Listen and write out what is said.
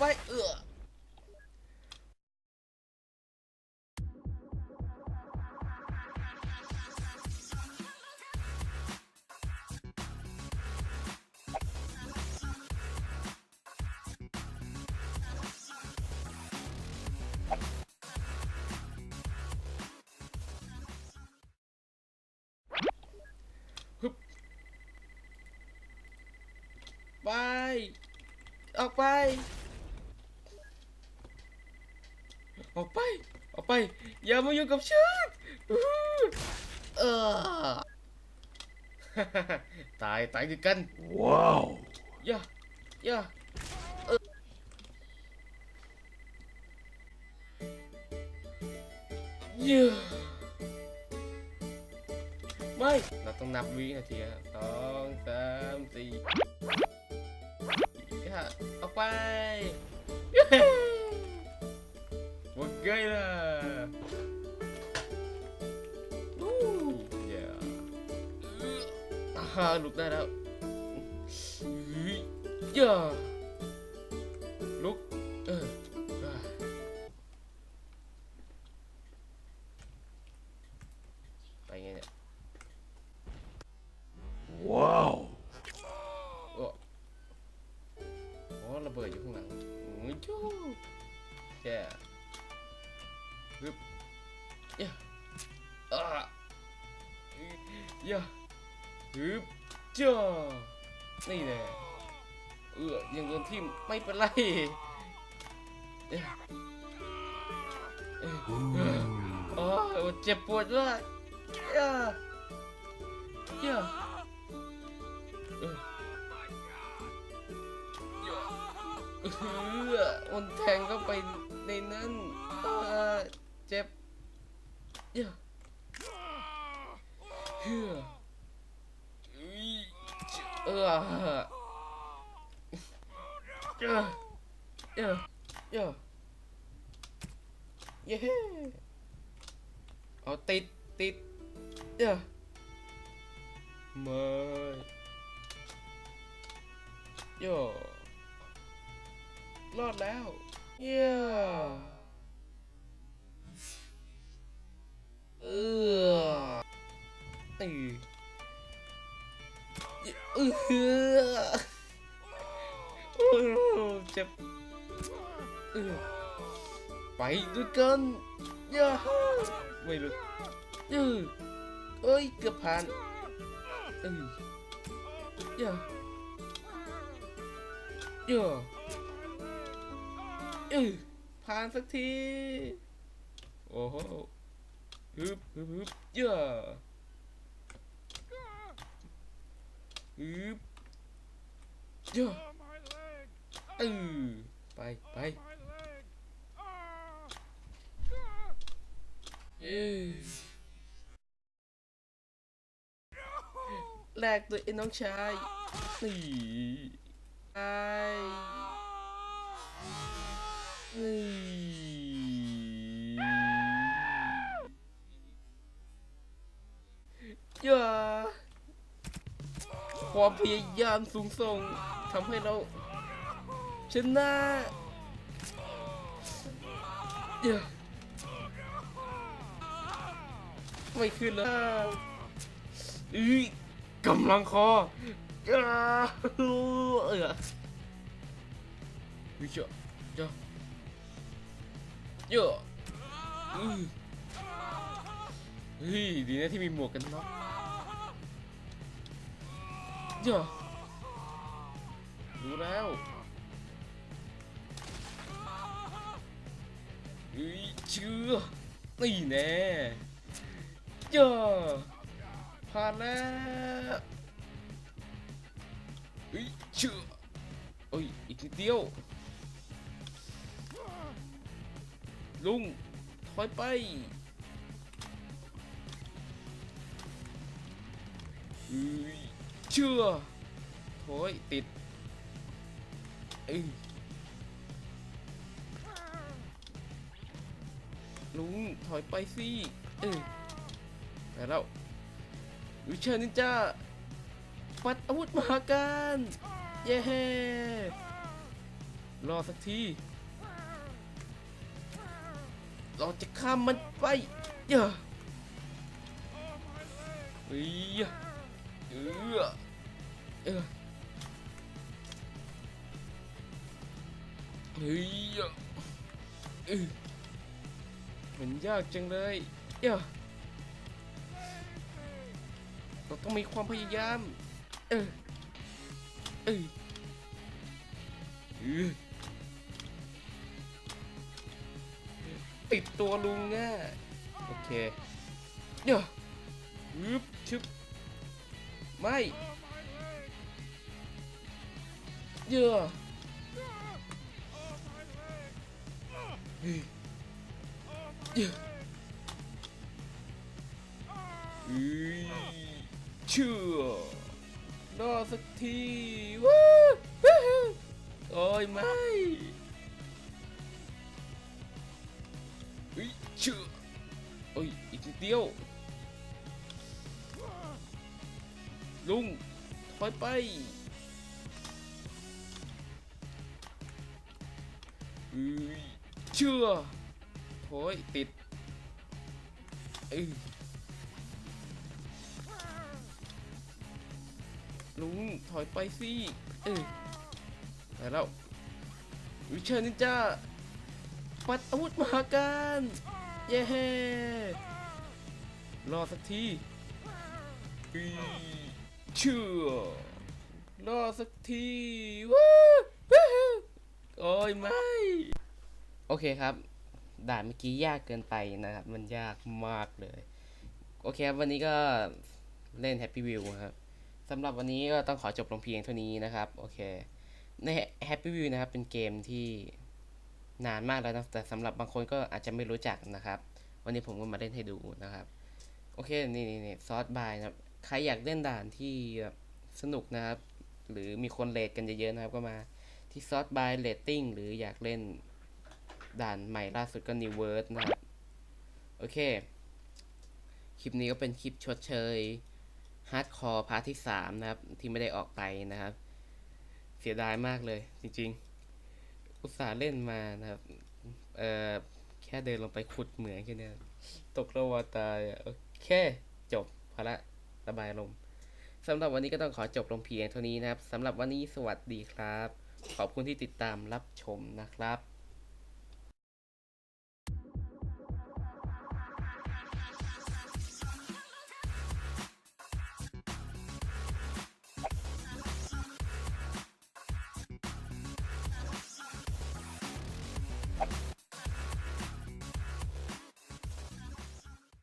ไปเออไป ออกไป ออกไป ออก ไป อย่ามายุ่งกับฉันอื้อเออ ตายตายคือกัน ว้าวอย่าอย่าเออเย่าไม่ เราต้องนับวินาทีอะสองสามสี่ห้าออกไปเย้ห อ่าลุกได้แล้วอุ๊ยย่าลุกเอออ่าไปไงเนี่ยว้าวโอ้โอ้ระเบิดอยู่ข้างหลังโอ้ยจู้แย่ฮึบย่าอ่าย่า ฮึบจ้านี่แน่เออยังโดนทิ่มไม่เป็นไรเอออ้ยโอ้เจ็บปวดมากย่าย่าเออเออมันแทงเข้าไปในนั้นเออเจ็บเยอะเฮ้อ เออเยอะเยอะเยอะเย้เอาติดติดเยอะไม่โย่รอดแล้ว เย้ เจ็บเออไปด้วยกันย่าไม่รู้เออเอ้ย เกือบผ่านเออย่าย่าเออผ่านสักที โอ้โหฮึบฮึบฮึบเย่าฮึบเย่า เออไปไปเออแลกตัวเองน้องชายนี่ไอนี่อย่าความพยายามสูงส่งทำให้เรา ชนะอย่าไม่ขึ้นแล้วอุ้ยกำลังคออย่าเออวิจ้าจ้าเยอะอือเฮ้ยดีนะที่มีหมวกกันน็อกเยอะรู้แล้ว ชื่อนี่แน่เยอะผ่านแล้วเฮ้ยเชื่อเอ้ยอีกนิดเดียวลุงถอยไปเอ้ยเชื่อถอยติดเอ้ ลุงถอยไปสิเอ้ยไปแล้ววิชานินจาปัดอาวุธมาการเย้รอสักที เราจะข้ามมันไปเยอะเฮ้ยเออเออเฮ้ยเออ มันยากจังเลยเยอะเราต้องมีความพยายามเออเออเออติดตัวลุงอะโอเคเดี๋ยวึบชึบไม่เยอะ ยเยอเชื่อรอสักทีว้าวว้โอ้ยไม่เฮ้ยเชื่อเอ้ยอีกนิดเดียว ลุงถอยไปเฮ้ยเชื่อ ถอยติดเอ้ยลุง ถอยไปสิเอ้ยไปแล้ววิเชอร์นินจาปัดอาวุธมหาการเย้รอสักทีเชื่อรอสักทีว้าโอ้ยไม่ โอเคครับ ด่านเมื่อกี้ยากเกินไปนะครับ มันยากมากเลย โอเคครับ วันนี้ก็เล่น Happy View ครับสำหรับวันนี้ก็ต้องขอจบลงเพียงเท่านี้นะครับ โอเค ใน Happy View นะครับ เป็นเกมที่นานมากแล้วนะ แต่สำหรับบางคนก็อาจจะไม่รู้จักนะครับ วันนี้ผมก็มาเล่นให้ดูนะครับ โอเค นี่นี่นี่ซอสบายนะครับ ใครอยากเล่นด่านที่สนุกนะครับ หรือมีคนเลทกันเยอะๆนะครับ ก็มาที่ซอสบายเลตติ้งหรืออยากเล่น ด่านใหม่ล่าสุดก็ New World นะครับ โอเค คลิปนี้ก็เป็นคลิปชดเชยฮาร์ดคอร์พาร์ทที่ 3 นะครับ ที่ไม่ได้ออกไปนะครับ เสียดายมากเลย จริง ๆ อุตส่าห์เล่นมานะครับ เอ่อ แค่เดินลงไปขุดเหมืองแค่เนี้ยตกระวาตายโอเค จบพอละระบายลมสำหรับวันนี้ก็ต้องขอจบลงเพียงเท่านี้นะครับสำหรับวันนี้สวัสดีครับ ขอบคุณที่ติดตามรับชมนะครับ